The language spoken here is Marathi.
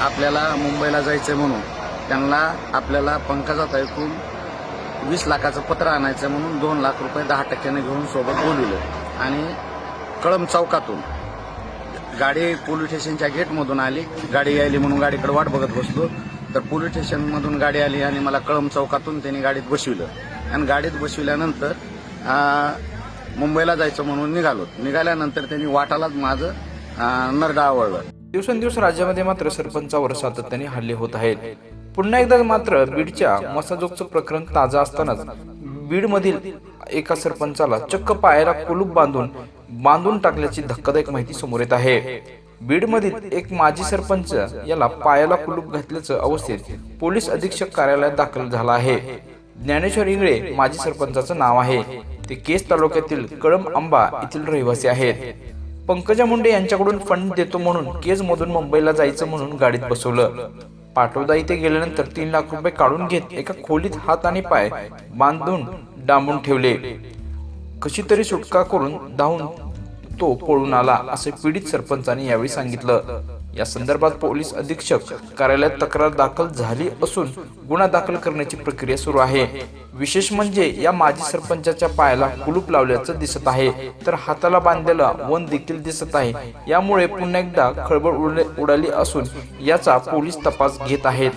आपल्याला मुंबईला जायचं म्हणून. त्यांना आपल्याला पंकजाताईकडून वीस लाखाचं पत्र आणायचं म्हणून दोन लाख रुपये दहा टक्क्याने घेऊन सोबत बोलविलं. आणि कळम चौकातून गाडी पोलीस स्टेशनच्या गेटमधून आली. गाडी यायली म्हणून गाडीकडे वाट बघत बसलो. तर पोलीस स्टेशनमधून गाडी आली आणि मला कळम चौकातून त्यांनी गाडीत बसविलं. आणि गाडीत बसविल्यानंतर मुंबईला जायचं म्हणून निघालो. निघाल्यानंतर त्यांनी वाटालाच माझं नरडा आवडलं दिवसेंदिवस राज्यामध्ये मात्र सरपंचावर सातत्याने हल्ले होत आहेत. पुन्हा एकदा मात्र बीडच्या मसाजोगचं प्रकरण ताजा असतानाच बीडमधील एका सरपंचाला चक्क पायाला कुलूप बांधून बांधून टाकल्याची धक्कादायक माहिती समोर येत आहे. बीडमधील एक माजी सरपंच याला पायाला कुलूप घातल्याचं अवस्थेत पोलीस अधीक्षक कार्यालयात दाखल झाला आहे. ज्ञानेश्वर इंगळे माजी सरपंचाचं नाव आहे. ते केस तालुक्यातील कळम आंबा येथील रहिवासी आहेत. पंकजा मुंडे यांच्याकडून फंड देतो म्हणून केज मधून मुंबईला जायचं म्हणून गाडीत बसवलं. पाटोदा इथे गेल्यानंतर तीन लाख रुपये काढून घेत एका खोलीत हात आणि पाय बांधून डांबून ठेवले. कशी तरी सुटका करून धावून तो पळून आला असे पीडित सरपंचाने यावेळी सांगितलं. या संदर्भात पोलीस अधीक्षक कार्यालयात तक्रार दाखल झाली असून गुन्हा दाखल करण्याची प्रक्रिया सुरू आहे. विशेष म्हणजे या माजी सरपंचाच्या पायाला कुलूप लावल्याचं दिसत आहे. तर हाताला बांधलेला वन देखील दिसत आहे. यामुळे पुन्हा एकदा खळबळ उडले- उडाली असून याचा पोलीस तपास घेत आहेत.